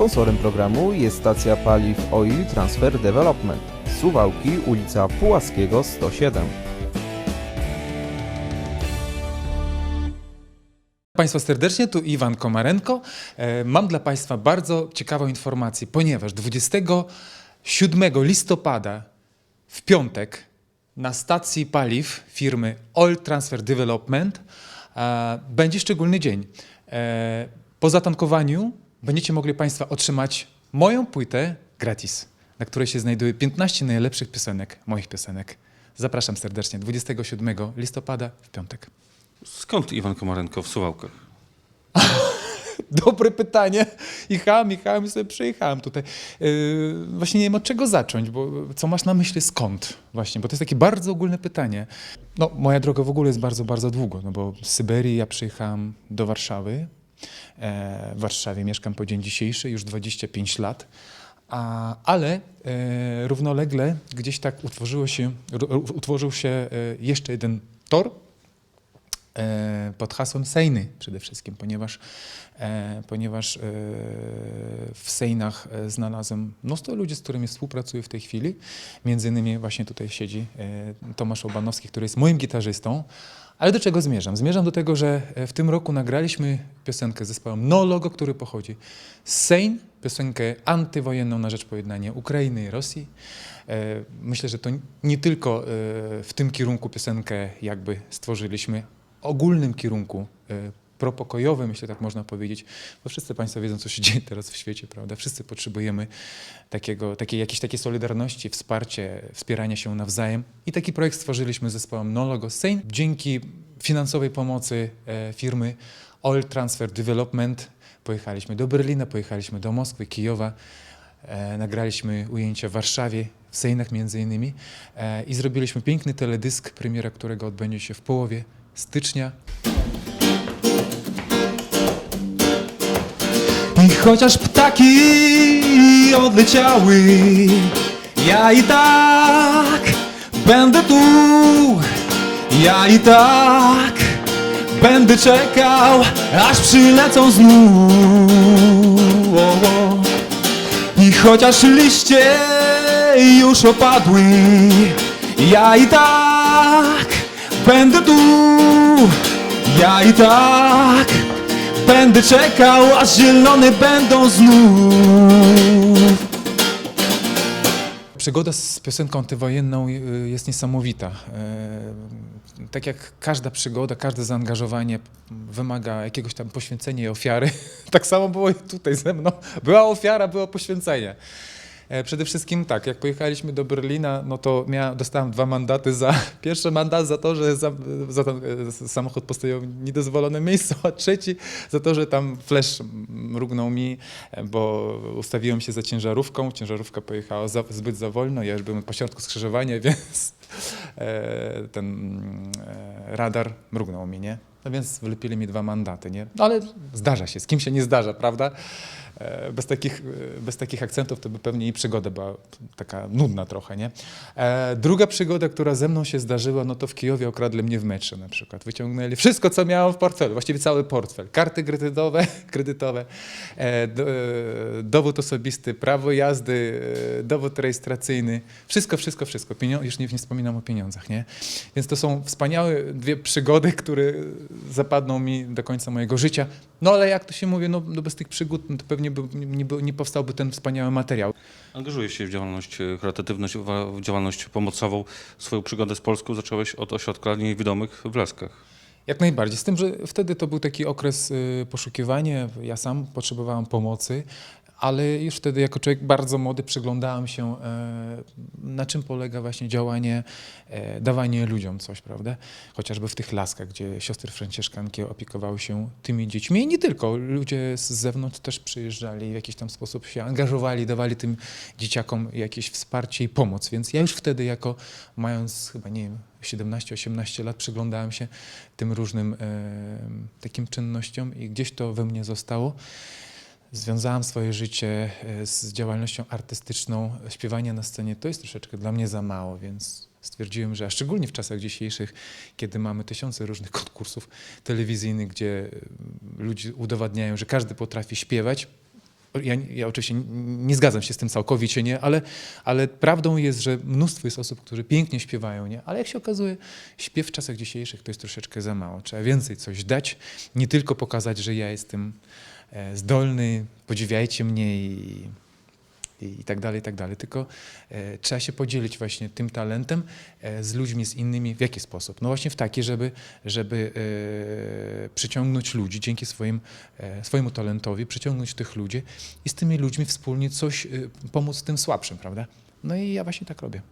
Sponsorem programu jest stacja paliw Oil Transfer Development. Suwałki, ulica Pułaskiego 107. Państwa serdecznie, tu Iwan Komarenko. E, Mam dla Państwa bardzo ciekawą informację, ponieważ 27 listopada w piątek na stacji paliw firmy Oil Transfer Development e, będzie szczególny dzień. E, Po zatankowaniu będziecie mogli Państwa otrzymać moją płytę gratis, na której się znajduje 15 najlepszych piosenek, moich piosenek. Zapraszam serdecznie 27 listopada w piątek. Skąd Iwan Komarenko w Suwałkach? Dobre pytanie. Jechałem, jechałem i sobie przyjechałem tutaj. Yy, właśnie nie wiem od czego zacząć, bo co masz na myśli skąd właśnie, bo to jest takie bardzo ogólne pytanie. No, moja droga w ogóle jest bardzo, bardzo długo, no bo z Syberii ja przyjechałem do Warszawy. E, w Warszawie mieszkam po dzień dzisiejszy, już 25 lat. A, ale e, równolegle gdzieś tak utworzyło się, utworzył się e, jeszcze jeden tor, e, pod hasłem Sejny przede wszystkim, ponieważ, e, ponieważ e, w Sejnach e, znalazłem mnóstwo ludzi, z którymi współpracuję w tej chwili. Między innymi właśnie tutaj siedzi e, Tomasz Obanowski, który jest moim gitarzystą. Ale do czego zmierzam? Zmierzam do tego, że e, w tym roku nagraliśmy piosenkę z zespołem No Logo, który pochodzi z Sejn, piosenkę antywojenną na rzecz pojednania Ukrainy i Rosji. E, Myślę, że to nie tylko e, w tym kierunku piosenkę jakby stworzyliśmy, ogólnym kierunku propokojowym, myślę, tak można powiedzieć, bo wszyscy Państwo wiedzą, co się dzieje teraz w świecie, prawda? Wszyscy potrzebujemy takiego, takiej, jakiejś takiej solidarności, wsparcie, wspierania się nawzajem. I taki projekt stworzyliśmy z zespołem No Logo Sejn. Dzięki finansowej pomocy e, firmy Oil Transfer Development pojechaliśmy do Berlina, pojechaliśmy do Moskwy, Kijowa, e, nagraliśmy ujęcia w Warszawie, w Sejnach między innymi e, i zrobiliśmy piękny teledysk, premiera którego odbędzie się w połowie stycznia. Chociaż ptaki odleciały, ja i tak będę tu. Ja i tak będę czekał, aż przylecą znów. I chociaż liście już opadły, ja i tak będę tu. Ja i tak będę czekał, aż zielone będą znów. Przygoda z piosenką antywojenną y, jest niesamowita. E, Tak jak każda przygoda, każde zaangażowanie wymaga jakiegoś tam poświęcenia i ofiary, tak samo było tutaj ze mną. Była ofiara, było poświęcenie. E, Przede wszystkim tak, jak pojechaliśmy do Berlina, no to dostałem dwa mandaty za, pierwszy mandat za to, że za, za e, samochód postoją w niedozwolonym miejscu, a trzeci za to, że tam flash mrugnął mi, e, bo ustawiłem się za ciężarówką, ciężarówka pojechała za, zbyt za wolno, ja już byłem po środku skrzyżowania, więc ten mm, radar mrugnął mi, nie? No więc wylepili mi dwa mandaty, nie? No ale zdarza się, z kim się nie zdarza, prawda? E, Bez takich, e, bez takich akcentów to by pewnie i przygoda była taka nudna trochę, nie? E, Druga przygoda, która ze mną się zdarzyła, no to w Kijowie okradli mnie w metrze na przykład. Wyciągnęli wszystko, co miałem w portfelu, właściwie cały portfel. Karty kredytowe, kredytowe do, dowód osobisty, prawo jazdy, dowód rejestracyjny, wszystko, wszystko, wszystko. Pienio- już nie, nie wspominam o pieniądzach, nie? Więc to są wspaniałe dwie przygody, które zapadną mi do końca mojego życia. No ale jak to się mówi, no, no bez tych przygód no, to pewnie by, nie, nie powstałby ten wspaniały materiał. Angażujesz się w działalność e, charytatywność, w w działalność pomocową. Swoją przygodę z Polską zacząłeś od ośrodka niewidomych w Laskach. Jak najbardziej. Z tym, że wtedy to był taki okres y, poszukiwania. Ja sam potrzebowałem pomocy, ale już wtedy jako człowiek bardzo młody przyglądałem się, e, na czym polega właśnie działanie, e, dawanie ludziom coś, prawda? Chociażby w tych laskach, gdzie siostry franciszkanki opiekowały się tymi dziećmi i nie tylko. Ludzie z zewnątrz też przyjeżdżali w jakiś tam sposób się angażowali, dawali tym dzieciakom jakieś wsparcie i pomoc. Więc ja już wtedy jako mając chyba, nie wiem, 17-18 lat przyglądałem się tym różnym e, takim czynnościom i gdzieś to we mnie zostało. Związałem swoje życie e, z działalnością artystyczną. Śpiewanie na scenie to jest troszeczkę dla mnie za mało, więc stwierdziłem, że a szczególnie w czasach dzisiejszych, kiedy mamy tysiące różnych konkursów telewizyjnych, gdzie e, ludzie udowadniają, że każdy potrafi śpiewać, Ja, ja oczywiście nie zgadzam się z tym całkowicie, nie? Ale, ale prawdą jest, że mnóstwo jest osób, którzy pięknie śpiewają, nie? ale jak się okazuje, śpiew w czasach dzisiejszych to jest troszeczkę za mało. Trzeba więcej coś dać, nie tylko pokazać, że ja jestem zdolny, podziwiajcie mnie i, i, i tak dalej, i tak dalej. Tylko e, trzeba się podzielić właśnie tym talentem e, z ludźmi, z innymi. W jaki sposób? No właśnie w taki, żeby, żeby e, przyciągnąć ludzi dzięki swoim, e, swojemu talentowi, przyciągnąć tych ludzi i z tymi ludźmi wspólnie coś, e, pomóc tym słabszym, prawda? No i ja właśnie tak robię.